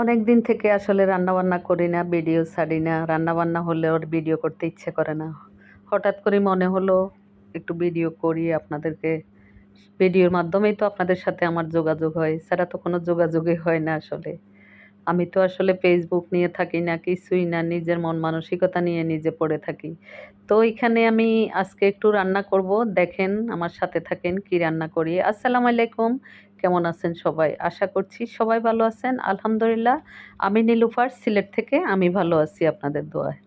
অনেক দিন থেকে আসলে রান্নাবান্না করি না ভিডিও ছাড়ি না। রান্নাবান্না হলে ওর ভিডিও করতে ইচ্ছে করে না। হঠাৎ করে মনে হলো একটু ভিডিও করি, আপনাদেরকে ভিডিওর মাধ্যমেই তো আপনাদের সাথে আমার যোগাযোগ হয়। ছাড়া তো কোনো যোগাযোগই হয় না আসলে। আমি তো আসলে ফেসবুক নিয়ে থাকি না, কিছুই না, নিজের মন মানসিকতা নিয়ে নিজে পড়ে থাকি। তো এখানে আমি আজকে একটু রান্না করব। দেখেন, আমার সাথে থাকেন, কি রান্না করি? আসসালামু আলাইকুম। কেমন আছেন সবাই? আশা করছি সবাই ভালো আছেন। আলহামদুলিল্লাহ, আমি নীলুফার সিলেট থেকে, আমি ভালো আছি আপনাদের দোয়ায়।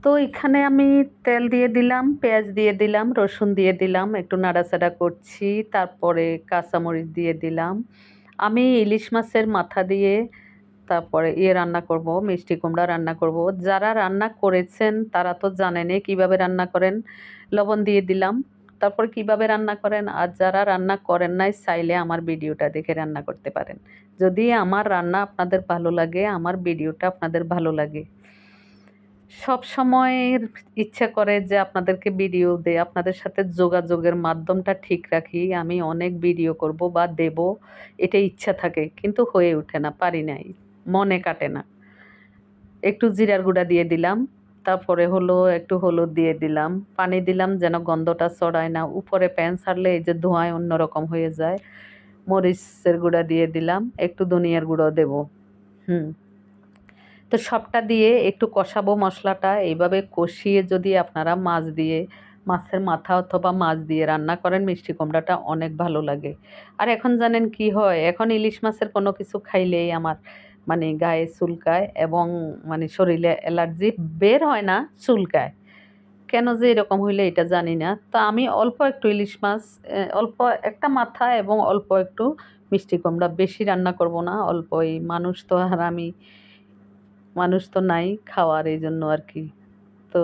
তো এখানে আমি তেল দিয়ে দিলাম, পেঁয়াজ দিয়ে দিলাম, রসুন দিয়ে দিলাম, একটু নাড়াচাড়া করছি, তারপরে কাঁচামরিচ দিয়ে দিলাম। আমি ইলিশ মাছের মাথা দিয়ে তারপরে ইয়ে রান্না করব, মিষ্টি কুমড়া রান্না করব। যারা রান্না করেছেন, তারা তো জানেনই কীভাবে রান্না করেন। লবণ দিয়ে দিলাম, তারপর কীভাবে রান্না করেন। আর যারা রান্না করেন নাই, চাইলে আমার ভিডিওটা দেখে রান্না করতে পারেন। যদি আমার রান্না আপনাদের ভালো লাগে, আমার ভিডিওটা আপনাদের ভালো লাগে। সব সময়ের ইচ্ছা করে যে আপনাদেরকে ভিডিও দেয় আপনাদের সাথে যোগাযোগের মাধ্যমটা ঠিক রাখি, আমি অনেক ভিডিও করব বা দেব, এটা ইচ্ছা থাকে, কিন্তু হয়ে ওঠে না, পারি নাই, মনে কাটে না। একটু জিরার গুঁড়া দিয়ে দিলাম, তারপরে হলো, একটু হলুদ দিয়ে দিলাম, পানি দিলাম যেন গন্ধটা চড়ায় না, উপরে প্যান ছাড়লে এই যে ধোঁয়ায় অন্যরকম হয়ে যায়, মরিচের গুঁড়া দিয়ে দিলাম, একটু ধনিয়ার গুঁড়ো দেব, হুম। তো সবটা দিয়ে একটু কষাবো মশলাটা। এইভাবে কষিয়ে যদি আপনারা মাছ দিয়ে, মাছের মাথা অথবা মাছ দিয়ে রান্না করেন, মিষ্টি কুমড়াটা অনেক ভালো লাগে। আর এখন জানেন কি হয়? এখন ইলিশ মাছের কোনো কিছু খাইলেই আমার মানে গায়ে চুলকায় এবং মানে শরীরে অ্যালার্জি বের হয় না, চুলকায়। কেন যে এরকম হইলে এটা জানি না। তো আমি অল্প একটু ইলিশ মাছ অল্প একটা মাথা এবং অল্প একটু মিষ্টি কুমড়া বেশি রান্না করব না। অল্পই মানুষ তো আর আমি মানুষ তো নাই খাওয়ার এই জন্য আর কি তো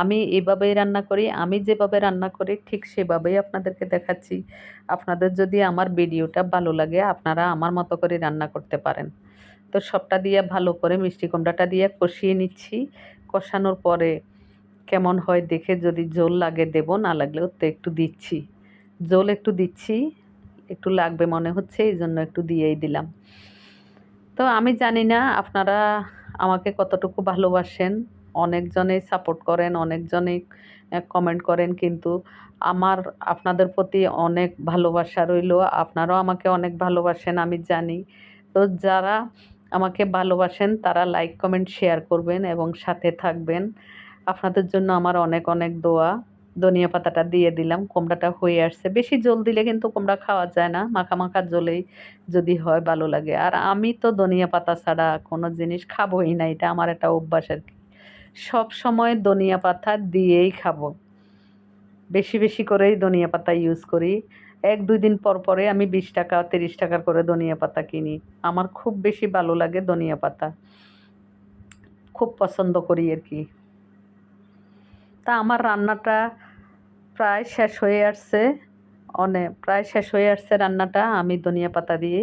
আমি এভাবেই রান্না করি, আমি যেভাবে রান্না করি, ঠিক সেভাবেই আপনাদেরকে দেখাচ্ছি। আপনাদের যদি আমার ভিডিওটা ভালো লাগে, আপনারা আমার মতো করে রান্না করতে পারেন। তো সবটা দিয়ে ভালো করে মিষ্টি কুমড়াটা দিয়ে কষিয়ে নিচ্ছি। কষানোর পরে কেমন হয় দেখে যদি জল লাগে দেব, না লাগলেও তো একটু দিচ্ছি। জল একটু দিচ্ছি, একটু লাগবে মনে হচ্ছে এই জন্য একটু দিয়েই দিলাম। তো আমি জানি না, আপনারা আমাকে কতটুকু ভালোবাসেন, অনেকজনেই সাপোর্ট করেন, অনেকজনেই কমেন্ট করেন, কিন্তু আমার, আপনাদের প্রতি অনেক ভালোবাসা রইল, আপনারাও আমাকে অনেক ভালোবাসেন, আমি জানি। তো যারা আমাকে ভালোবাসেন, তারা লাইক কমেন্ট শেয়ার করবেন এবং সাথে থাকবেন। আপনাদের জন্য আমার অনেক অনেক দোয়া। ধনিয়া পাতাটা দিয়ে দিলাম, কোমড়াটা হয়ে আসছে। বেশি জল দিলে কিন্তু কুমড়া খাওয়া যায় না, মাখা মাখা জলেই যদি হয় ভালো লাগে। আর আমি তো ধনিয়া পাতা ছাড়া কোনো জিনিস খাবোই না, এটা আমার একটা অভ্যাস আর কি। সব সময় ধনিয়া পাতা দিয়েই খাব। বেশি বেশি করেই ধনিয়া পাতা ইউজ করি। এক দুই দিন পর পরে আমি বিশ টাকা, তিরিশ টাকার করে ধনিয়া পাতা কিনি। আমার খুব বেশি ভালো লাগে ধনিয়া পাতা। খুব পছন্দ করি আর কি। তা আমার রান্নাটা প্রায় শেষ হয়ে আসছে। অনেক প্রায় শেষ হয়ে আসছে রান্নাটা আমি ধনিয়া পাতা দিয়ে।